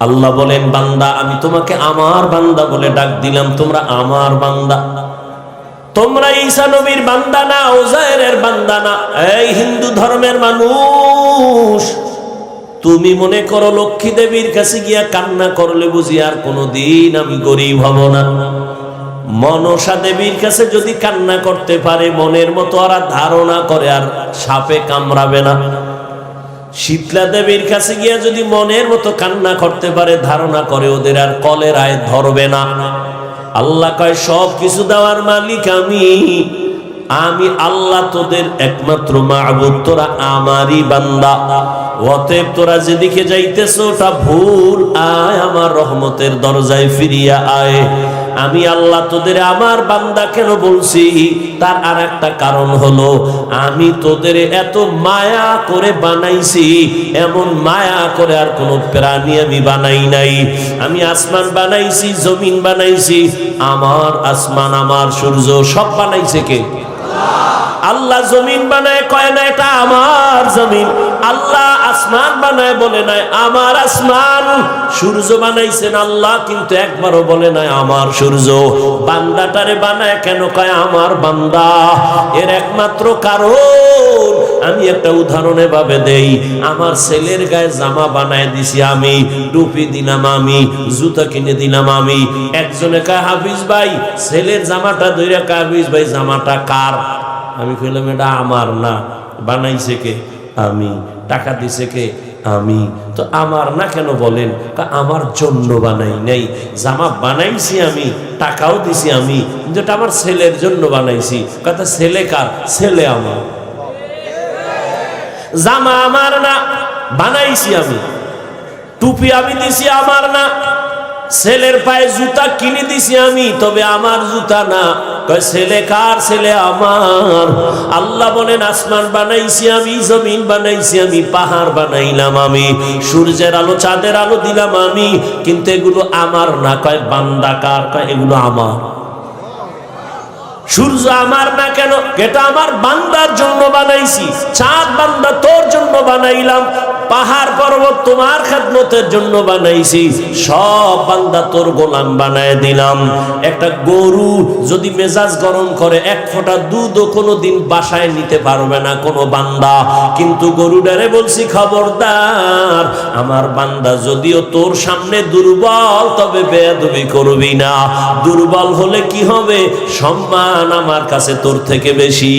আল্লাহ বলেন, বান্দা, আমি তোমাকে আমার বান্দা বলে ডাক দিলাম, তোমরা আমার বান্দা। তোমরা ঈসা নবীর বান্দা না ওজায়ের বান্দা না, এই হিন্দু ধর্মের মানুষ। তুমি মনে করো লক্ষ্মী দেবীর কাছে গিয়া কান্না করলে বুঝি আর কোনোদিন আমি গরিব হব না। মনসা দেবীর কাছে যদি কান্না করতে পারে, মনের মতো আর ধারণা করে আর সাপে কামড়াবে না। শীতলা দেবীর কাছে গিয়া যদি মনের মতো কান্না করতে পারে, ধারণা করে, ওদের আর কলের আয় ধরবে না। আল্লাহ কয়, সব কিছু দেওয়ার মালিক আমি। আমি আল্লাহ তোদের একমাত্র মাহবুব, তোরা আমারই বান্দা। অতএব তোরা যেদিকে যাইতেছ, ওটা ভুল। আয় আমার রহমতের দরজায় ফিরিয়া আয়। আমি আল্লাহ তোদের আমার বান্দা কেন বলছি? তার আর একটা কারণ হলো, আমি তোদের এত মায়া করে বানাইছি, এমন মায়া করে আর কোনো প্রাণী আমি বানাই নাই। আমি আসমান বানাইছি, জমিন বানাইছি, আমার আসমান, আমার সূর্য, সব বানাইছে কে? আল্লাহ জমিন বানায়, কয় না এটা আমার জমিন। আল্লাহ আসমান বানায় বলে নাই, আমার আসমান। সূর্য বানাইছেন আল্লাহ, কিন্তু একবারও বলে নাই, আমার সূর্য। বান্দাটারে বানায় কেন কয়, আমার বান্দা? এর একমাত্র কারণ, আমি একটা উদাহরণে ভাবে দেই। আমার ছেলের গায়ে জামা বানায় দিছি আমি, টুপি দিলাম আমি, জুতা কিনে দিলাম আমি। একজনে কয়, হাফিজ ভাই, ছেলের জামাটা ধরে কয়, হাফিজ ভাই, জামাটা কার? আমি কইলাম, এটা আমার না, বানাইছে কে? আমি, টাকা দিছে কে? আমি। তো আমার না কেন বলেন? আমার জন্য বানাই নাই। জামা বানাইছি আমি, টাকাও দিছি আমি এটা আমার ছেলের জন্য বানাইছি। কথা ছেলে কার? ছেলে আমার। জামা আমার না, বানাইছি আমি। টুপি আমি দিছি আমার না। ছেলের পায়ে জুতা কিনে দিছি আমি, তবে আমার জুতা না। কয়, ছেলে, কার ছেলে আমার? আল্লাহ বলেন, আসমান বানাইছি আমি, জমিন বানাইছি আমি, পাহাড় বানাইলাম আমি। সূর্যের আলো, চাঁদের আলো দিলাম আমি, কিন্তু এগুলো আমার না। কয়, বান্দা কার? কয়, এগুলো আমার। সূর্য আমার না কেন? এটা আমার বান্দার জন্য বানাইছি। চাঁদ বান্দা তোর জন্য বানাইলাম। পাহাড় পর্বত তোমার খেদমতের জন্য বানাইছি। সব বান্দা তোর গোলাম বানায় দিলাম। একটা গরু যদি মেজাজ গরম করে, এক ফোঁটা দুধও কোনো দিন বাসায় নিতে পারবে না কোনো বান্দা। কিন্তু গরুডারে বলছি, খবরদার, আমার বান্দা যদিও তোর সামনে দুর্বল, তবে বেয়াদবি করবি না। দুর্বল হলে কি হবে? সম্মান আমার কাছে তোর থেকে বেশি।